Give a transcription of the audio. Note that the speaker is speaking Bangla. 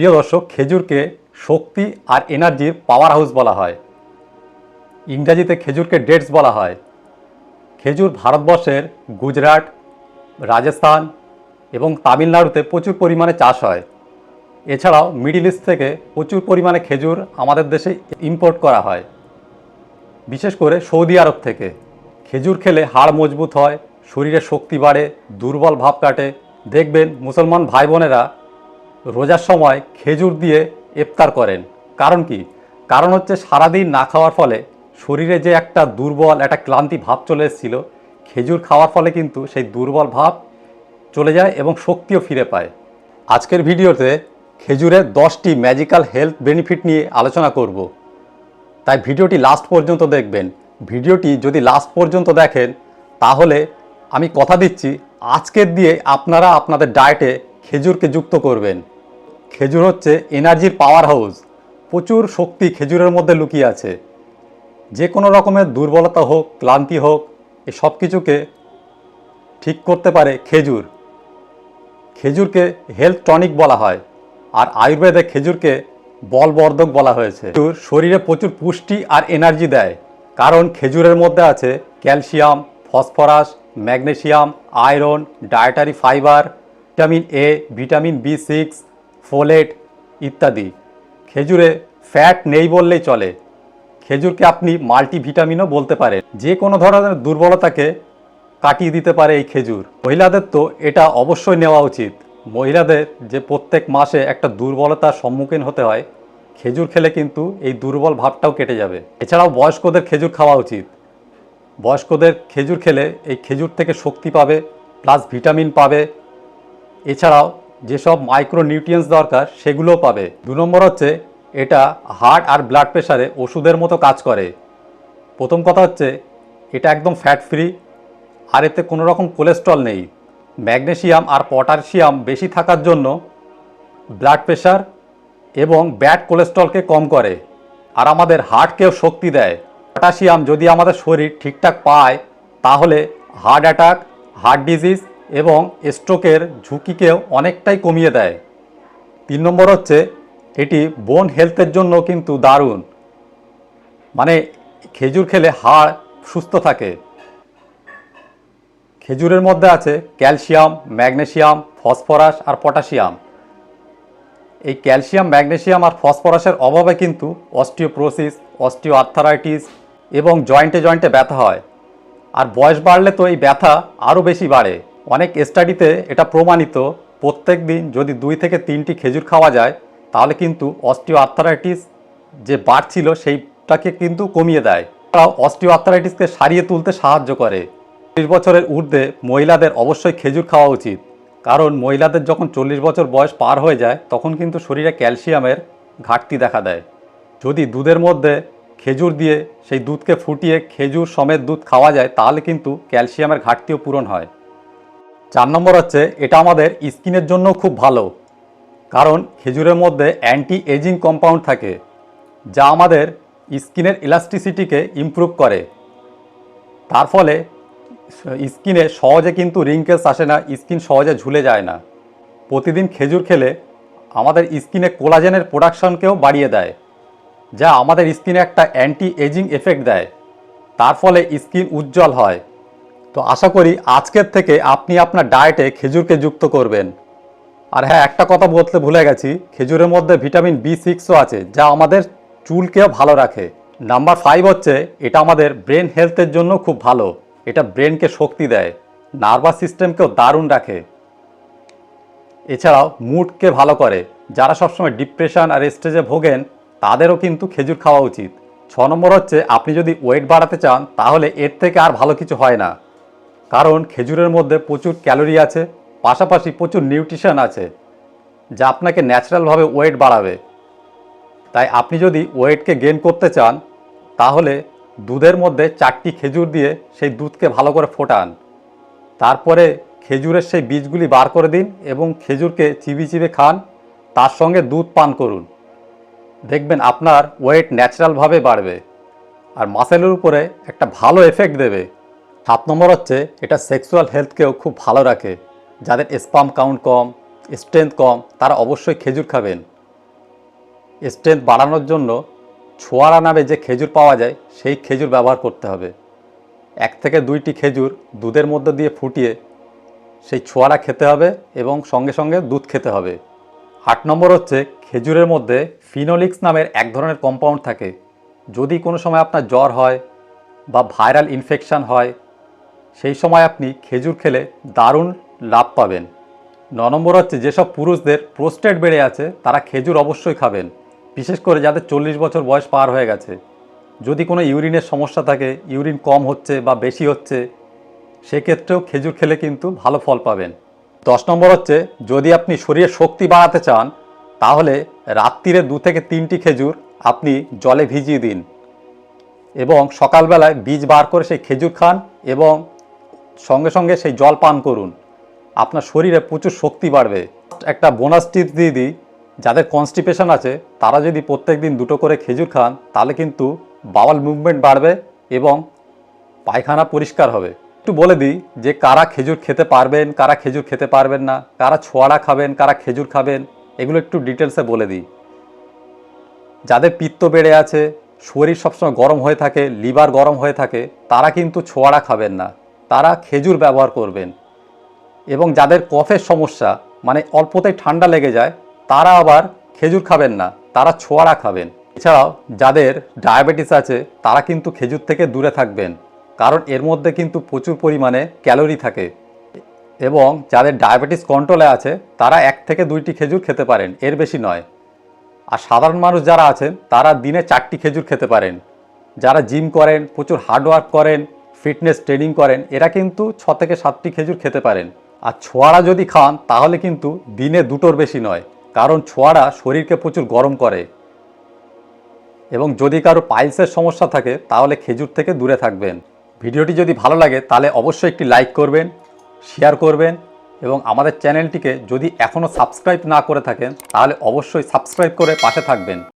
প্রিয় দর্শক, খেজুরকে শক্তি আর এনার্জির পাওয়ার হাউস বলা হয়। ইংরাজিতে খেজুরকে ডেটস বলা হয়। খেজুর ভারতবর্ষের গুজরাট, রাজস্থান এবং তামিলনাড়ুতে প্রচুর পরিমাণে চাষ হয়। এছাড়াও মিডিল ইস্ট থেকে প্রচুর পরিমাণে খেজুর আমাদের দেশে ইম্পোর্ট করা হয়। বিশেষ করে সৌদি আরব থেকে। খেজুর খেলে হাড় মজবুত হয়, শরীরে শক্তি বাড়ে, দুর্বল ভাব কাটে। দেখবেন মুসলমান ভাই বোনেরা রোজার সময় খেজুর দিয়ে ইফতার করেন। কারণ কি? কারণ হচ্ছে সারাদিন না খাওয়ার ফলে শরীরে যে একটা দুর্বল, একটা ক্লান্তি ভাব চলে এসেছিল, খেজুর খাওয়ার ফলে কিন্তু সেই দুর্বল ভাব চলে যায় এবং শক্তিও ফিরে পায়। আজকের ভিডিওতে খেজুরের দশটি ম্যাজিক্যাল হেলথ বেনিফিট নিয়ে আলোচনা করব। তাই ভিডিওটি লাস্ট পর্যন্ত দেখবেন। ভিডিওটি যদি লাস্ট পর্যন্ত দেখেন, তাহলে আমি কথা দিচ্ছি, আজকের দিয়ে আপনারা আপনাদের ডায়েটে খেজুরকে যুক্ত করবেন। খেজুর হচ্ছে এনার্জির পাওয়ার হাউস প্রচুর শক্তি খেজুরের মধ্যে লুকিয়ে আছে। যে কোনো রকমের দুর্বলতা হোক, ক্লান্তি হোক এই সব কিছুকে ঠিক করতে পারে খেজুর। খেজুরকে হেলথ টনিক বলা হয়। আর আয়ুর্বেদে খেজুরকে বলবর্ধক বলা হয়েছে। খেজুর শরীরে প্রচুর পুষ্টি আর এনার্জি দেয়। কারণ খেজুরের মধ্যে আছে calcium, phosphorus, magnesium, iron dietary fibre vitamin A vitamin B six folate ইত্যাদি। খেজুরে ফ্যাট নেই বললেই চলে। খেজুরকে আপনি মাল্টিভিটামিনও বলতে পারেন। যে কোনো ধরনের দুর্বলতাকে কাটিয়ে দিতে পারে এই খেজুর। মহিলাদের তো এটা অবশ্যই নেওয়া উচিত। মহিলাদের যে প্রত্যেক মাসে একটা দুর্বলতার সম্মুখীন হতে হয়, খেজুর খেলে কিন্তু এই দুর্বল ভাবটাও কেটে যাবে। এছাড়াও বয়স্কদের খেজুর খাওয়া উচিত। বয়স্কদের খেজুর খেলে এই খেজুর থেকে শক্তি পাবে, প্লাস ভিটামিন পাবে। এছাড়াও যেসব মাইক্রো নিউট্রিয়েন্টস দরকার, সেগুলোও পাবে। দু নম্বর হচ্ছে, এটা হার্ট আর ব্লাড প্রেশারে ওষুধের মতো কাজ করে। প্রথম কথা হচ্ছে, এটা একদম ফ্যাট ফ্রি আর এতে কোনো রকম কোলেস্ট্রল নেই। ম্যাগনেশিয়াম আর পটাশিয়াম বেশি থাকার জন্য ব্লাড প্রেশার এবং ব্যাড কোলেস্ট্রলকে কম করে, আর আমাদের হার্টকেও শক্তি দেয়। পটাশিয়াম যদি আমাদের শরীর ঠিকঠাক পায়, তাহলে হার্ট অ্যাটাক হার্ট ডিজিজ এবং স্ট্রোকের ঝুঁকিকেও অনেকটাই কমিয়ে দেয়। তিন নম্বর হচ্ছে, এটি বোন হেলথের জন্য কিন্তু দারুণ। মানে খেজুর খেলে হাড় সুস্থ থাকে। খেজুরের মধ্যে আছে ক্যালসিয়াম, ম্যাগনেসিয়াম, ফসফরাস আর পটাশিয়াম। এই ক্যালসিয়াম, ম্যাগনেসিয়াম আর ফসফরাসের অভাবে কিন্তু অস্টিওপ্রোসিস অস্টিও আর্থারাইটিস এবং জয়েন্টে জয়েন্টে ব্যথা হয়। আর বয়স বাড়লে তো এই ব্যথা আরও বেশি বাড়ে। অনেক স্টাডিতে এটা প্রমাণিত প্রত্যেক দিন যদি দুই থেকে তিনটি খেজুর খাওয়া যায়, তাহলে কিন্তু অস্টিও আর্থারাইটিস যে বাড়ছিল সেইটাকে কিন্তু কমিয়ে দেয়। এছাড়াও অস্টিও আর্থারাইটিসকে সারিয়ে তুলতে সাহায্য করে। চল্লিশ বছরের ঊর্ধ্বে মহিলাদের অবশ্যই খেজুর খাওয়া উচিত। কারণ মহিলাদের যখন চল্লিশ বছর বয়স পার হয়ে যায়, তখন কিন্তু শরীরে ক্যালসিয়ামের ঘাটতি দেখা দেয়। যদি দুধের মধ্যে খেজুর দিয়ে সেই দুধকে ফুটিয়ে খেজুর সমেত দুধ খাওয়া যায়, তাহলে কিন্তু ক্যালসিয়ামের ঘাটতিও পূরণ হয়। চার নম্বর হচ্ছে, এটা আমাদের স্কিনের জন্য খুব ভালো, কারণ খেজুরের মধ্যে অ্যান্টি এজিং কম্পাউন্ড থাকে, যা আমাদের স্কিনের ইলাস্টিসিটিকে ইমপ্রুভ করে। তার ফলে স্কিনে সহজে কিন্তু রিঙ্কেলস আসে না, স্কিন সহজে ঝুলে যায় না। প্রতিদিন খেজুর খেলে আমাদের স্কিনে কোলাজেনের প্রোডাকশনকেও বাড়িয়ে দেয়, যা আমাদের স্কিনে একটা অ্যান্টি এজিং এফেক্ট দেয়। তার ফলে স্কিন উজ্জ্বল হয়। তো আশা করি আজকের থেকে আপনি আপনার ডায়েটে খেজুরকে যুক্ত করবেন। আর হ্যাঁ একটা কথা বলতে ভুলে গেছি, খেজুরের মধ্যে ভিটামিন বি সিক্সও আছে, যা আমাদের চুলকেও ভালো রাখে। নাম্বার ফাইভ হচ্ছে, এটা আমাদের ব্রেন হেলথের জন্য খুব ভালো। এটা ব্রেনকে শক্তি দেয় নার্ভাস সিস্টেমকেও দারুণ রাখে। এছাড়াও মুডকে ভালো করে। যারা সবসময় ডিপ্রেশন আর স্টেজে ভোগেন, তাদেরও কিন্তু খেজুর খাওয়া উচিত। ছ নম্বর হচ্ছে, আপনি যদি ওয়েট বাড়াতে চান, তাহলে এর থেকে আর ভালো কিছু হয় না। কারণ খেজুরের মধ্যে প্রচুর ক্যালোরি আছে, পাশাপাশি প্রচুর নিউট্রিশন আছে, যা আপনাকে ন্যাচারালভাবে ওয়েট বাড়াবে। তাই আপনি যদি ওয়েটকে গেন করতে চান, তাহলে দুধের মধ্যে চারটি খেজুর দিয়ে সেই দুধকে ভালো করে ফোটান। তারপরে খেজুরের সেই বীজগুলি বার করে দিন এবং খেজুরকে চিবি চিবে খান, তার সঙ্গে দুধ পান করুন। দেখবেন আপনার ওয়েট ন্যাচারালভাবে বাড়বে, আর মাসেলের উপরে একটা ভালো এফেক্ট দেবে। সাত নম্বর হচ্ছে, এটা সেক্সুয়াল হেলথকেও খুব ভালো রাখে। যাদের স্পাম কাউন্ট কম স্ট্রেংথ কম, তারা অবশ্যই খেজুর খাবেন। স্ট্রেংথ বাড়ানোর জন্য ছোয়ারা নামে যে খেজুর পাওয়া যায়, সেই খেজুর ব্যবহার করতে হবে। এক থেকে দুইটি খেজুর দুধের মধ্যে দিয়ে ফুটিয়ে সেই ছোয়ারা খেতে হবে এবং সঙ্গে সঙ্গে দুধ খেতে হবে। আট নম্বর হচ্ছে, খেজুরের মধ্যে ফিনোলিক্স নামের এক ধরনের কম্পাউন্ড থাকে। যদি কোনো সময় আপনার জ্বর হয় বা ভাইরাল ইনফেকশান হয় সেই সময় আপনি খেজুর খেলে দারুণ লাভ পাবেন। ন নম্বর হচ্ছে যেসব পুরুষদের প্রোস্টেট বেড়ে আছে, তারা খেজুর অবশ্যই খাবেন। বিশেষ করে যাদের চল্লিশ বছর বয়স পার হয়ে গেছে। যদি কোনো ইউরিনের সমস্যা থাকে, ইউরিন কম হচ্ছে বা বেশি হচ্ছে, সেক্ষেত্রেও খেজুর খেলে কিন্তু ভালো ফল পাবেন। দশ নম্বর হচ্ছে, যদি আপনি শরীরে শক্তি বাড়াতে চান, তাহলে রাত্রিরে দু থেকে তিনটি খেজুর আপনি জলে ভিজিয়ে দিন। এবং সকালবেলায় বীজ বার করে সেই খেজুর খান এবং সঙ্গে সঙ্গে সেই জল পান করুন। আপনার শরীরে প্রচুর শক্তি বাড়বে। একটা বোনাস টিপস দিয়ে দিই, যাদের কনস্টিপেশন আছে, তারা যদি প্রত্যেক দিন দুটো করে খেজুর খান, তাহলে কিন্তু বাওয়াল মুভমেন্ট বাড়বে এবং পায়খানা পরিষ্কার হবে। একটু বলে দিই যে কারা খেজুর খেতে পারবেন, কারা খেজুর খেতে পারবেন না, কারা ছোয়াড়া খাবেন, কারা খেজুর খাবেন, এগুলো একটু ডিটেলসে বলে দিই। যাদের পিত্ত বেড়ে আছে, শরীর সবসময় গরম হয়ে থাকে লিভার গরম হয়ে থাকে, তারা কিন্তু ছোয়াড়া খাবেন না। তারা খেজুর ব্যবহার করবেন। এবং যাদের কফের সমস্যা মানে অল্পতেই ঠান্ডা লেগে যায়, তারা আবার খেজুর খাবেন না, তারা ছোয়ারা খাবেন। এছাড়াও যাদের ডায়াবেটিস আছে, তারা কিন্তু খেজুর থেকে দূরে থাকবেন, কারণ এর মধ্যে কিন্তু প্রচুর পরিমাণে ক্যালোরি থাকে। এবং যাদের ডায়াবেটিস কন্ট্রোলে আছে, তারা এক থেকে দুইটি খেজুর খেতে পারেন, এর বেশি নয়। আর সাধারণ মানুষ যারা আছেন, তারা দিনে চারটি খেজুর খেতে পারেন। যারা জিম করেন, প্রচুর হার্ডওয়ার্ক করেন ফিটনেস ট্রেনিং করেন, এরা কিন্তু ছ থেকে সাতটি খেজুর খেতে পারেন। আর ছোয়ারা যদি খান, তাহলে কিন্তু দিনে দুটোর বেশি নয়, কারণ ছোয়ারা শরীরকে প্রচুর গরম করে। এবং যদি কারও পাইলসের সমস্যা থাকে, তাহলে খেজুর থেকে দূরে থাকবেন। ভিডিওটি যদি ভালো লাগে, তাহলে অবশ্যই একটি লাইক করবেন শেয়ার করবেন, এবং আমাদের চ্যানেলটিকে যদি এখনও সাবস্ক্রাইব না করে থাকেন, তাহলে অবশ্যই সাবস্ক্রাইব করে পাশে থাকবেন।